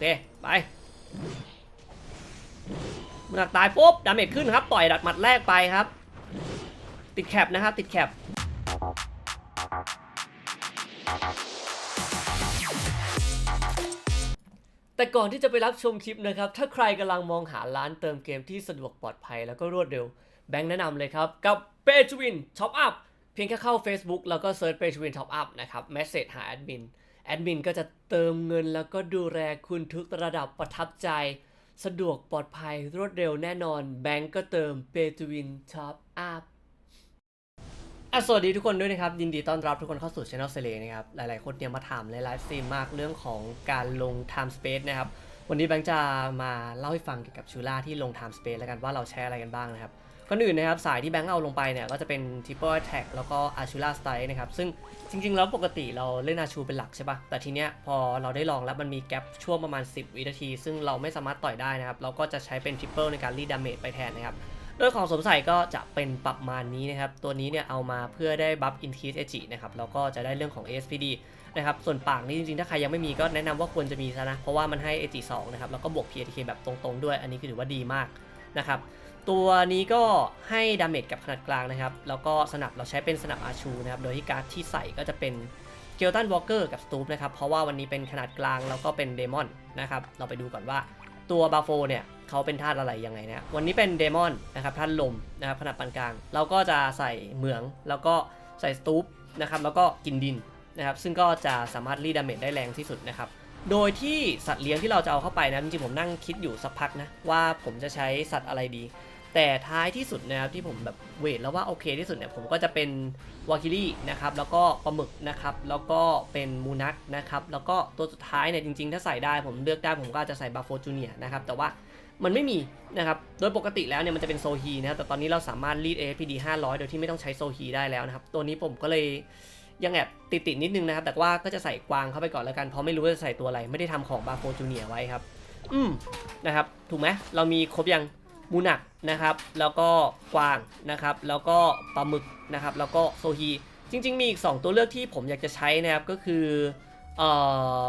เค ไปมูนักตายปุ๊บ ดาเมจขึ้นครับ ต่อยดัดหมัดแรกไปครับ ติดแคปนะครับ ติดแคปแต่ก่อนที่จะไปรับชมคลิปนะครับ ถ้าใครกำลังมองหาร้านเติมเกมที่สะดวกปลอดภัยแล้วก็รวดเร็ว แบงค์แนะนำเลยครับ กับ p a y t o Win Top Up เพียงแค่เข้า Facebook แล้วก็เซิร์ช p a y t o Win Top Up นะครับเมสเซจหาแอดมิน แอดมินก็จะเติมเงินแล้วก็ดูแลคุณทุกระดับประทับใจ สะดวกปลอดภัยรวดเร็วแน่นอน แบงก์ก็เติม p a y to Win Top Up อะสวัสดีทุกคนด้วยนะครับ ยินดีต้อนรับทุกคนเข้าสู่ Channel เซเลนะครับ หลายๆ คนเนี่ยมาถามในไลฟ์สตรีมมากเรื่องของการลง Time Space นะครับ วันนี้แบงค์จะมาเล่าให้ฟังเกี่ยวกับชูล่าที่ลง Time Space แล้วกันว่าเราใช้อะไรกันบ้างนะครับ ก่อนอื่นนะครับสายที่แบงค์เอาลงไปเนี่ยก็จะเป็น Triple Attack แล้วก็ Ashura Strike นะครับซึ่งจริง ๆ แล้วปกติเราเล่นอาชูเป็นหลักใช่ปะแต่ทีเนี้ยพอเราได้ลองแล้วมันมีแกลบช่วงประมาณ 10 วินาที ซึ่งเราไม่สามารถต่อยได้นะครับเราก็จะใช้เป็น Triple ในการรีดดาเมจไปแทนนะครับโดยของสมใส่ก็จะเป็นประมาณนี้นะครับ ตัวนี้เนี่ยเอามาเพื่อได้บัฟ Increase Ag นะครับ แล้วก็จะได้เรื่องของ ASPD นะครับ ส่วนปากนี่จริงๆ ถ้าใครยังไม่มีก็แนะนำว่าควรจะมีซะนะ เพราะว่ามันให้ Ag 2นะครับ แล้วก็บวก PATK แบบตรงๆ ด้วย อันนี้คือถือว่าดีมากนะครับ ตัวนี้ก็ให้ดาเมจกับขนาดกลางนะครับ แล้วก็สนับเราใช้เป็นสนับอาชูนะครับ โดยที่การ์ดที่ใส่ก็จะเป็นเกลตันวอลเกอร์กับสตูปนะครับ เพราะว่าวันนี้เป็นขนาดกลางแล้วก็เป็นเดมอนนะครับ เราไปดูก่อนว่าตัวบาโฟเนี่ยเขาเป็นธาตุอะไรยังไงนะวันนี้เป็นเดมอนนะครับธาตุลมนะครับขนาดปานกลาง เราก็จะใส่เหมืองแล้วก็ใส่สตูปนะครับแล้วก็กินดินนะครับ ซึ่งก็จะสามารถรีดดาเมจได้แรงที่สุดนะครับโดยที่สัตว์เลี้ยงที่เราจะเอาเข้าไปนะจริงๆผมนั่งคิดอยู่สักพักนะว่าผมจะใช้สัตว์อะไรดี แต่ท้ายที่สุดนะครับที่ผมแบบเวทแล้วว่าโอเคที่สุดเนี่ยผมก็จะเป็นวาคิลี่นะครับแล้วก็ปลาหมึกนะครับแล้วก็เป็นมูนักนะครับแล้วก็ตัวสุดท้ายเนี่ยจริงๆ ถ้าใส่ได้ผมเลือกได้ผมก็จจะใส่บาโฟจูเนียนะครับแต่ว่ามันไม่มีนะครับ โดยปกติแล้วเนี่ยมันจะเป็นโซฮีนะครับ แต่ตอนนี้เราสามารถรีด AFPD 500 โดยที่ไม่ต้องใช้โซฮีได้แล้วนะครับ ตัวนี้ผมก็เลยยังแอบติดๆนิดนึงนะครับ แต่ว่าก็จะใส่กวางเข้าไปก่อนแล้วกัน เพราะไม่รู้ว่าจะใส่ตัวอะไร ไม่ได้ทำของบาโฟจูเนียไว้ครับ อืมนะครับ ถูกไหมเรามีครบยัง มูนักนะครับ แล้วก็กวางนะครับ แล้วก็ปลาหมึกนะครับ แล้วก็โซฮี จริง ๆ มีอีก 2 ตัวเลือกที่ผมอยากจะใช้นะครับ ก็คือเอ่อ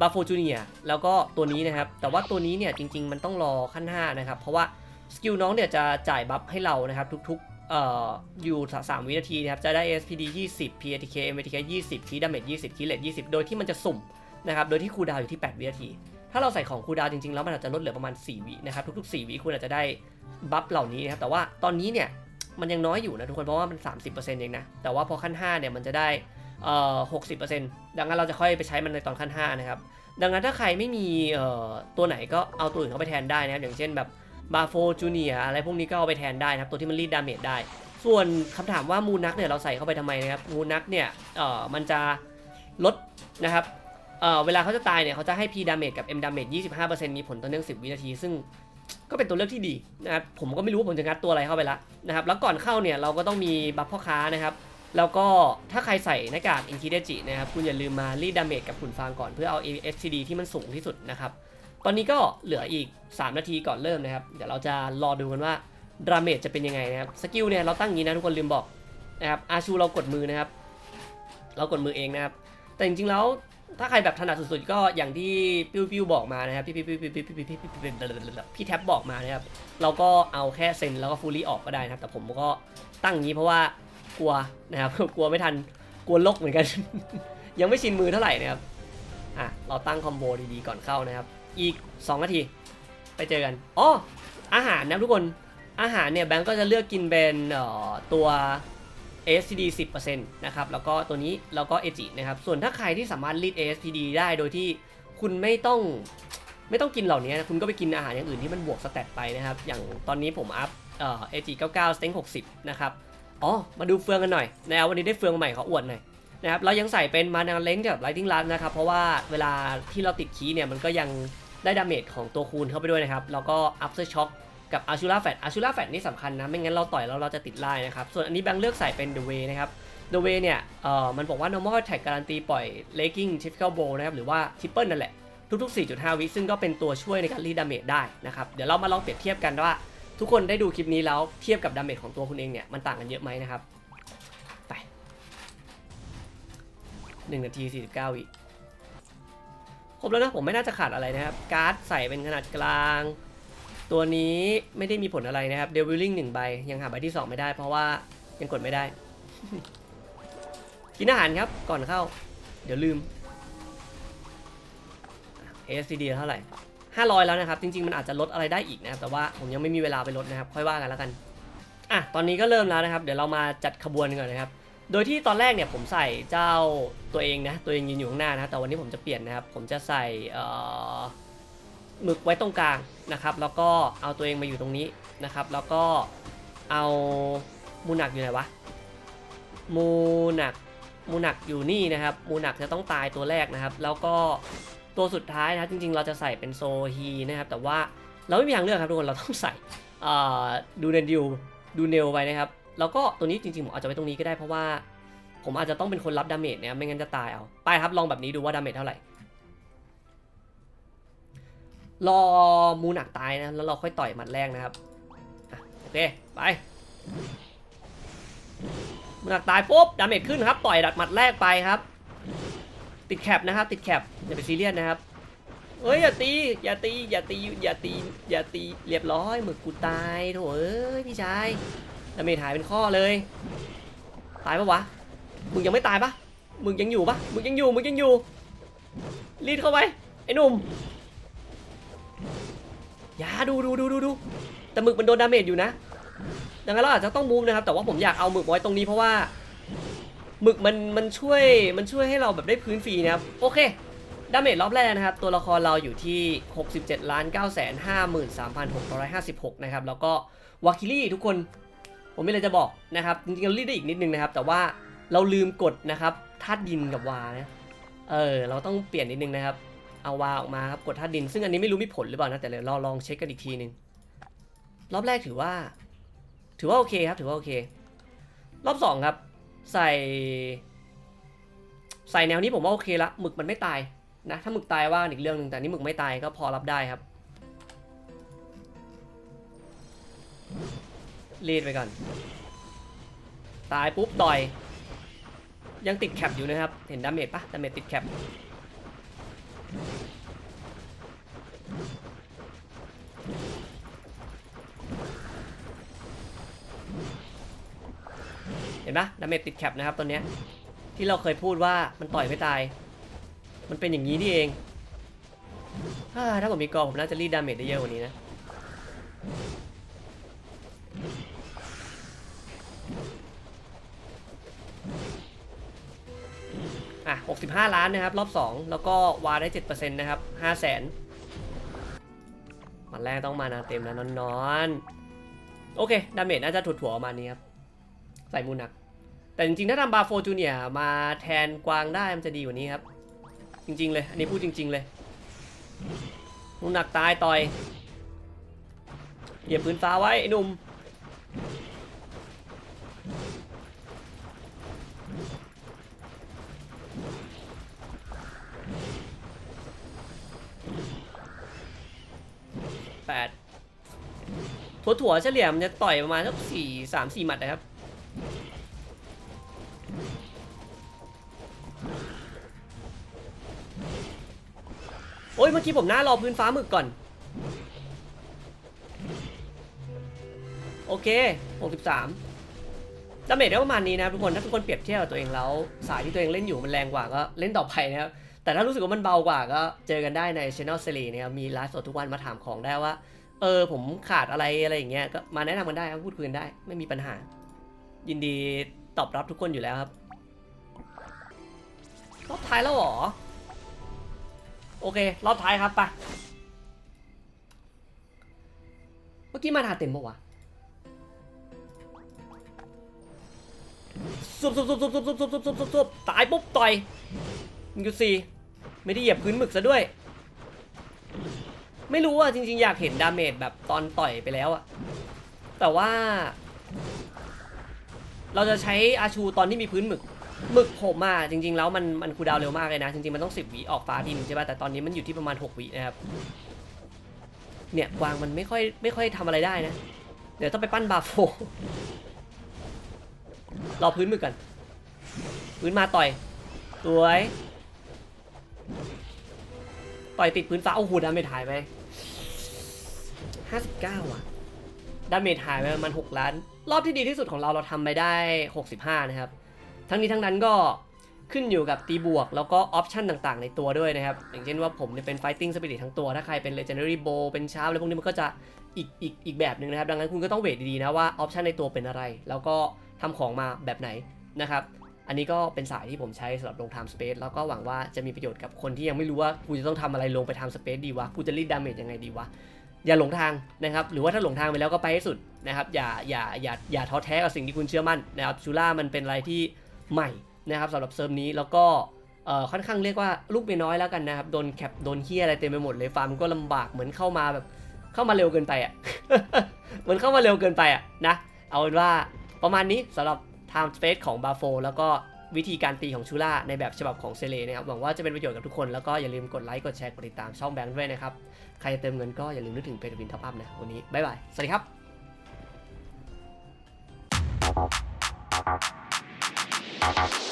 บาโฟจูเนียแล้วก็ตัวนี้นะครับ แต่ว่าตัวนี้เนี่ยจริง ๆ มันต้องรอขั้น 5 นะครับ เพราะว่าสกิลน้องเนี่ยจะจ่ายบัฟให้เรานะครับ ทุกๆเอ่ออยู่3วินาทีนะครับ จะได้ SPD 20 PATK MATK 20 คีดาเมจ20 คีเลต20 โดยที่มันจะสุ่มนะครับ โดยที่คูลดาวอยู่ที่ 8 วินาที ถ้าเราใส่ของคูลดาวจริงๆ แล้วมันอาจจะลดเหลือประมาณ 4 วินะครับทุกๆ 4 วิคุณอาจจะได้บัฟเหล่านี้นะครับแต่ว่าตอนนี้เนี่ยมันยังน้อยอยู่นะทุกคนเพราะว่ามัน 30%เองนะแต่ว่าพอขั้น5เนี่ยมันจะได้เอ่อ60%ดังนั้นเราจะค่อยไปใช้มันในตอนขั้น 5 นะครับ ดังนั้นถ้าใครไม่มีเอ่อตัวไหนก็เอาตัวอื่นเข้าไปแทนได้นะครับ อย่างเช่นแบบบาโฟจูเนียอะไรพวกนี้ก็เอาไปแทนได้นะครับ ตัวที่มันรีดดาเมจได้ ส่วนคำถามว่ามูนักเนี่ยเราใส่เข้าไปทำไมนะครับ มูนักเนี่ยเอ่อมันจะลดนะครับ เอ่อเวลาเขาจะตายเนี่ยเขาจะให้ P damage กับ M damage 25%มีผลต่อเนื่อง 10 วินาที ซึ่งก็เป็นตัวเลือกที่ดีนะครับผมก็ไม่รู้ว่าผมจะงัดตัวอะไรเข้าไปละนะครับแล้วก่อนเข้าเนี่ยเราก็ต้องมีบัฟพ่อค้านะครับแล้วก็ถ้าใครใส่หน้ากากอินคิเดจินะครับคุณอย่าลืมมารีดดาเมจกับหุ่นฟางก่อนเพื่อเอา FCD ที่มันสูงที่สุดนะครับตอนนี้ก็เหลืออีก 3 นาทีก่อนเริ่มนะครับ เดี๋ยวเราจะรอดูกันว่าดาเมจจะเป็นยังไงนะครับสกิลเนี่ยเราตั้งงี้นะทุกคนลืมบอกนะครับอาชูเรากดมือนะครับ เรากดมือเองนะครับ แต่จริงๆแล้ว ถ้าใครแบบถนัดสุดๆ ก็อย่างที่ปิ้วปิ้วบอกมานะครับพี่พี่พี่พี่พี่พี่พี่พี่พี่แท็บบอกมานะครับเราก็เอาแค่เซนแล้วก็ฟูลี่ออกก็ได้นะครับ แต่ผมก็ตั้งอย่างนี้เพราะว่ากลัวนะครับกลัวไม่ทันกลัวลกเหมือนกัน ยังไม่ชินมือเท่าไหร่นะครับอะเราตั้งคอมโบดีๆก่อนเข้านะครับ อีก 2 นาที ไปเจอกันอ๋ออาหารนะทุกคนอาหารเนี่ยแบงก์ก็จะเลือกกินเป็นเอ่อตัว ASPD 10%นะครับแล้วก็ตัวนี้แล้วก็ AG นะครับส่วนถ้าใครที่สามารถรีด ASPD ได้โดยที่คุณไม่ต้องไม่ต้องกินเหล่านี้นะคุณก็ไปกินอาหารอย่างอื่นที่มันบวกสแตทไปนะครับ อย่างตอนนี้ผมอัพเอ่อ AG 99 Sting 60 นะครับอ๋อ มาดูเฟืองกันหน่อยนะครับวันนี้ได้เฟืองใหม่เขาอวดหน่อยนะครับเรายังใส่เป็นมานาเล้งก Lighting Rod นะครับเพราะว่าเวลาที่เราติดคีย์เนี่ยมันก็ยังได้ดาเมจของตัวคูณเข้าไปด้วยนะครับแล้วก็ After Shock กับ Ashura Fat Ashura Fat นี่สำคัญนะ ไม่งั้นเราต่อยแล้วเราจะติดไล่นะครับ ส่วนอันนี้แบงค์เลือกใส่เป็น The Way นะครับ The Way เนี่ยเอ่อมันบอกว่า normal attack การันตีปล่อย legging typical bow นะครับ หรือว่า triple นั่นแหละ ทุก ๆ 4.5 วิซึ่งก็เป็นตัวช่วยในการรีดดาเมจได้นะครับ เดี๋ยวเรามาลองเปรียบเทียบกันว่า ทุกคนได้ดูคลิปนี้แล้วเทียบกับดาเมจของตัวคุณเองเนี่ยมันต่างกันเยอะไหมนะครับไป1นาที49วิครบแล้วนะผมไม่น่าจะขาดอะไรนะครับการ์ดใส่เป็นขนาดกลาง ตัวนี้ไม่ได้มีผลอะไรนะครับเดวิลลิงหนึ่งใบ ยังหาใบที่ 2 ไม่ได้ เพราะว่ายังกดไม่ได้ กินอาหารครับก่อนเข้า เดี๋ยวลืม ASCD เท่าไหร่ 500 แล้วนะครับ จริง ๆ มันอาจจะลดอะไรได้อีกนะครับ แต่ว่าผมยังไม่มีเวลาไปลดนะครับ ค่อยว่ากันแล้วกันอะตอนนี้ก็เริ่มแล้วนะครับ เดี๋ยวเรามาจัดขบวนกันก่อนนะครับ โดยที่ตอนแรกเนี่ยผมใส่เจ้าตัวเองนะ ตัวเองยืนอยู่ข้างหน้านะ แต่วันนี้ผมจะเปลี่ยนนะครับ ผมจะใส่เอ่อ หมึกไว้ตรงกลางนะครับ แล้วก็เอาตัวเองมาอยู่ตรงนี้นะครับ แล้วก็เอามูนักอยู่ไหนวะมูนักมูนักอยู่นี่นะครับ มูนักจะต้องตายตัวแรกนะครับ แล้วก็ตัวสุดท้ายนะจริงๆ เราจะใส่เป็นโซฮีนะครับ แต่ว่าเราไม่มีทางเลือกครับทุกคนเราต้องใส่ดูเนดิวดูเนลไปนะครับ แล้วก็ตัวนี้จริงๆผมอาจจะไว้ตรงนี้ก็ได้เพราะว่า ผมอาจจะต้องเป็นคนรับดาเมจเนี่ยไม่งั้นจะตายเอาไปครับลองแบบนี้ดูว่าดาเมจเท่าไหร่ รอมูหนักตายนะ แล้วเราค่อยต่อยหมัดแรกนะครับอโอเค ไปมูหนักตายปุ๊บดาเมจขึ้นครับ ต่อยดัดหมัดแรกไปครับ ติดแคปนะครับ ติดแคปอย่าไปซีเรียสนะครับเอ้ยอย่าตีอย่าตีอย่าตีอย่าตีอย่าตีเรียบร้อยหมึกกูตายโถเอ้ยพี่ชายดาเมจหายเป็นข้อเลย ตายปะวะมึงยังไม่ตายปะมึงยังอยู่ปะมึงยังอยู่มึงยังอยู่รีดเข้าไปไอ้หนุ่ม อย่าดูดูดูดูดูแต่หมึกมันโดนดาเมจอยู่นะดังนั้นเราอาจจะต้องมูฟนะครับ แต่ว่าผมอยากเอาหมึกไว้ตรงนี้เพราะว่าหมึกมันมันช่วยมันช่วยให้เราแบบได้พื้นฟรีนะครับ โอเคดาเมจรอบแรกนะครับ ตัวละครเราอยู่ที่ 67ล้าน9 5 3 6 5 6 นะครับ แล้วก็วาคิลี่ทุกคนผมไมีอะไรจะบอกนะครับ จริงๆเรารีดได้อีกนิดนึงนะครับ แต่ว่าเราลืมกดนะครับธาตุดินกับวานะเออเราต้องเปลี่ยนนิดนึงนะครับ เอาวาออกมาครับกดธาตุดิน ซึ่งอันนี้ไม่รู้มีผลหรือเปล่านะแต่เดี๋ยวเราลองเช็คกันอีกทีหนึ่งรอบแรกถือว่า ถือว่าโอเคครับ ถือว่าโอเค รอบสองครับ ใส่ ใส่แนวนี้ผมว่าโอเคละหมึกมันไม่ตายนะถ้าหมึกตายว่าอีกเรื่องหนึ่งแต่นี่หมึกไม่ตายก็พอรับได้ครับรีดไปก่อน ตายปุ๊บต่อย ยังติดแคปอยู่นะครับ เห็นดาเมจปะดาเมจติดแคป ห็นปะดาเมจติดแคปนะครับตัวเนี้ยที่เราเคยพูดว่ามันต่อยไม่ตาย มันเป็นอย่างนี้นี่เองอ่าถ้าผมมีกอผมน่าจะรีดดาเมจได้เยอะกว่านี้นะอะ65 ล้านนะครับ รอบ 2 แล้วก็วาได้ 7%นะครับ5 0 0แสนมันแรกต้องมานาเต็มแล้วนอนๆ โอเค ดาเมจน่าจะถั่วประมาณนี้ครับ ใส่มูนัก แต่จริงๆ ถ้าทำบาโฟจูเนียมาแทนกวางได้มันจะดีกว่านี้ครับ จริง ๆ เลย อันนี้พูดจริง ๆ เลยหนุ่มูนักตายต่อย เหยียบพื้นฟ้าไว้ไอ้หนุ่ม แปดถั่วถั่วเฉลี่ยมันจะต่อยประมาณสักสี่สามสี่หมัดนะครับ โอ้ยเมื่อกี้ผมหน้ารอพื้นฟ้าหมึกก่อน โอเค 63ดาเมจได้ประมาณนี้นะทุกคน ถ้าทุกคนเปรียบเทียบกับตัวเองแล้ว สายที่ตัวเองเล่นอยู่มันแรงกว่าก็เล่นต่อไปนะครับ แต่ถ้ารู้สึกว่ามันเบากว่าก็เจอกันได้ใน Channel เซรีนะครับ มีไลฟ์สดทุกวันมาถามของได้ว่า เออผมขาดอะไรอะไรอย่างเงี้ย ก็มาแนะนำกันได้ครับพูดคุยกันได้ ไม่มีปัญหา ยินดี ตอบรับทุกคนอยู่แล้วครับรอบท้ายแล้วเหรอ โอเค รอบท้ายครับไปเมื่อกี้มาทาเต็มปะวะซุบซุบซุบซุบซุบซุบซุบซุบซุบซุบซุบตายปุ๊บต่อยมิวซีไม่ได้เหยียบพื้นหมึกซะด้วย ไม่รู้อะจริง ๆ อยากเห็นดาเมจแบบตอนต่อยไปแล้วอะแต่ว่า เราจะใช้อาชูตอนที่มีพื้นหมึกหมึกผมอะจริง ๆ แล้วมันมันคูดาวเร็วมากเลยนะ จริงๆ มันต้อง 10วิออกฟ้าทีนึงใช่ป่ะแต่ตอนนี้มันอยู่ที่ประมาณ 6วินะครับเนี่ยกวางมันไม่ค่อยไม่ค่อยทำอะไรได้นะ เดี๋ยวต้องไปปั้นบาโฟรอพื้นหมึกกันพื้นมาต่อยสวยต่อยติดพื้นฟ้าโอ้โหดาเมจหายไปห้าสิบเก้าอะ ดาเมจหายไปประมาณหกล้าน รอบที่ดีที่สุดของเราเราทำไปได้ 65 นะครับ ทั้งนี้ทั้งนั้นก็ขึ้นอยู่กับตีบวก แล้วก็ออปชันต่างๆ ในตัวด้วยนะครับ อย่างเช่นว่าผมเนี่ยเป็น Fighting Spirit ทั้งตัว ถ้าใครเป็น Legendary Bow เป็นชาร์ปอะไรพวกนี้มันก็จะอีกอีกอีกแบบหนึ่งนะครับ ดังนั้นคุณก็ต้องเวทดีๆนะว่าออปชันในตัวเป็นอะไร แล้วก็ทำของมาแบบไหนนะครับ อันนี้ก็เป็นสายที่ผมใช้สำหรับลง Time Space แล้วก็หวังว่าจะมีประโยชน์กับคนที่ยังไม่รู้ว่ากูจะต้องทำอะไรลงไป Time Space ดีวะกูจะรีดดาเมจยังไงดีวะ อย่าหลงทางนะครับ หรือว่าถ้าหลงทางไปแล้วก็ไปให้สุดนะครับ อย่าอย่าอย่าอย่าท้อแท้กับสิ่งที่คุณเชื่อมั่นนะครับชูล่ามันเป็นอะไรที่ใหม่นะครับสำหรับเซิร์ฟนี้แล้วก็ค่อนข้างเรียกว่าลูกเมียน้อยแล้วกันนะครับ โดนแคปโดนเฮียอะไรเต็มไปหมดเลยฟาร์มก็ลำบากเหมือนเข้ามาแบบเข้ามาเร็วเกินไปอะเหมือนเข้ามาเร็วเกินไปอะนะ เอาเป็นว่าประมาณนี้สำหรับ Time Space ของบาโฟแล้วก็ วิธีการตีของชูล่าในแบบฉบับของเซเลนะครับหวังว่าจะเป็นประโยชน์กับทุกคน แล้วก็อย่าลืมกดไลค์กดแชร์กดติดตามช่องแบงค์ด้วยนะครับ ใครจะเติมเงินก็อย่าลืมนึกถึงเพจวินท็อปอัพนะวันนี้บ๊ายบาย สวัสดีครับ